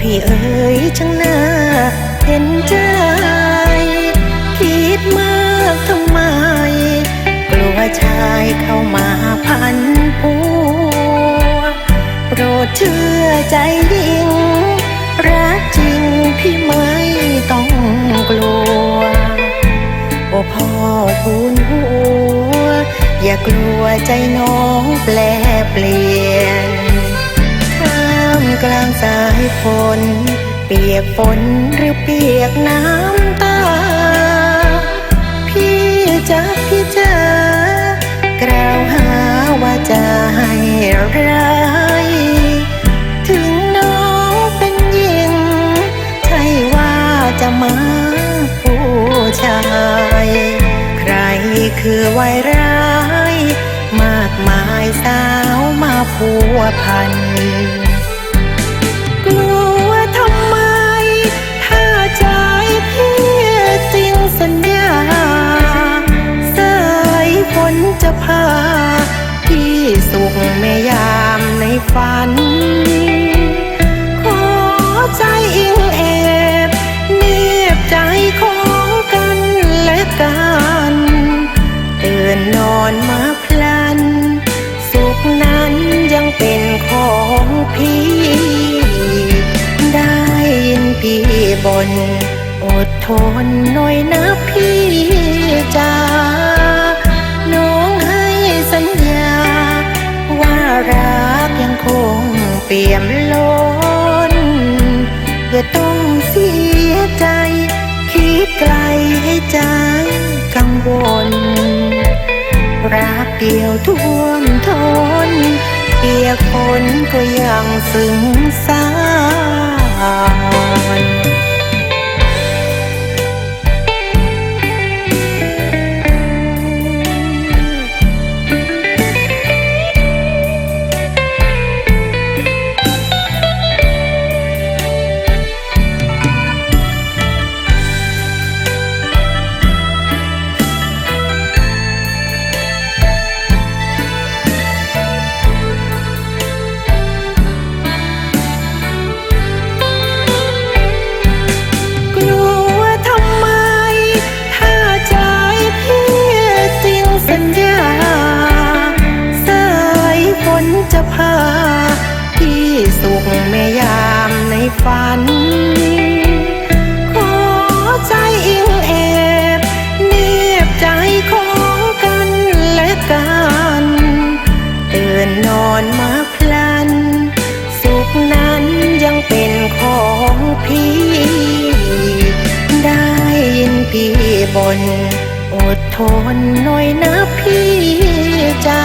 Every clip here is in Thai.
พี่เอ๋ยช่างน่าเห็นใจคิดมากทำไม กลัวชายเข้ามาพันปัวโปรดเชื่อใจยิ่ง รักจริงพี่ไม่ต้องกลัว โอ้พ่อพูนหัว อย่ากลัวใจน้องแปลเปลี่ยนามกลางสายฝน เปียกฝนหรือเปียกน้ำตา พี่จะพี่จะกล่าวหาว่าจะให้ร้ายถึงน้องเป็นหญิงใช่ว่าจะมาผู้ชาย ใครคือไวายร้าย มากมายสาวมาพัวพัน อนมาพลัน สุขนั้นยังเป็นของพี่ ได้ยินพี่บน อดทนหน่อยนะพี่จ้าน้องให้สัญญา ว่ารักยังคงเปี่ยมล้นอย่าต้องเสียใจ คิดไกลให้ใจ เดียวท่วมทนเปียกฝนก็ยังซึ้ง พี่สุขเมยามในฝัน ขอใจอิงแอบเนียบใจของกันและกันเตื่นนอนมาพลัน สุขนั้นยังเป็นของพี่ ได้ยินพี่บน อดทนหน่อยนะพี่จ้า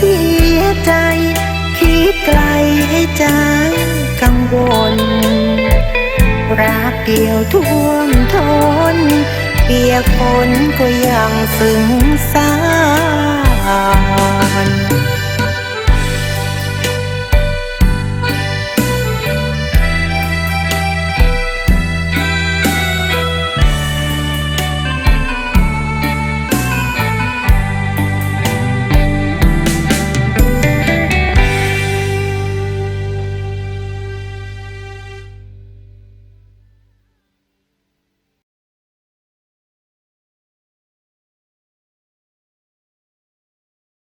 สียใจ คิดไกลให้ใจกังวล รักเดียวท่วมทน เปียกฝนก็ยังซึ้งสาน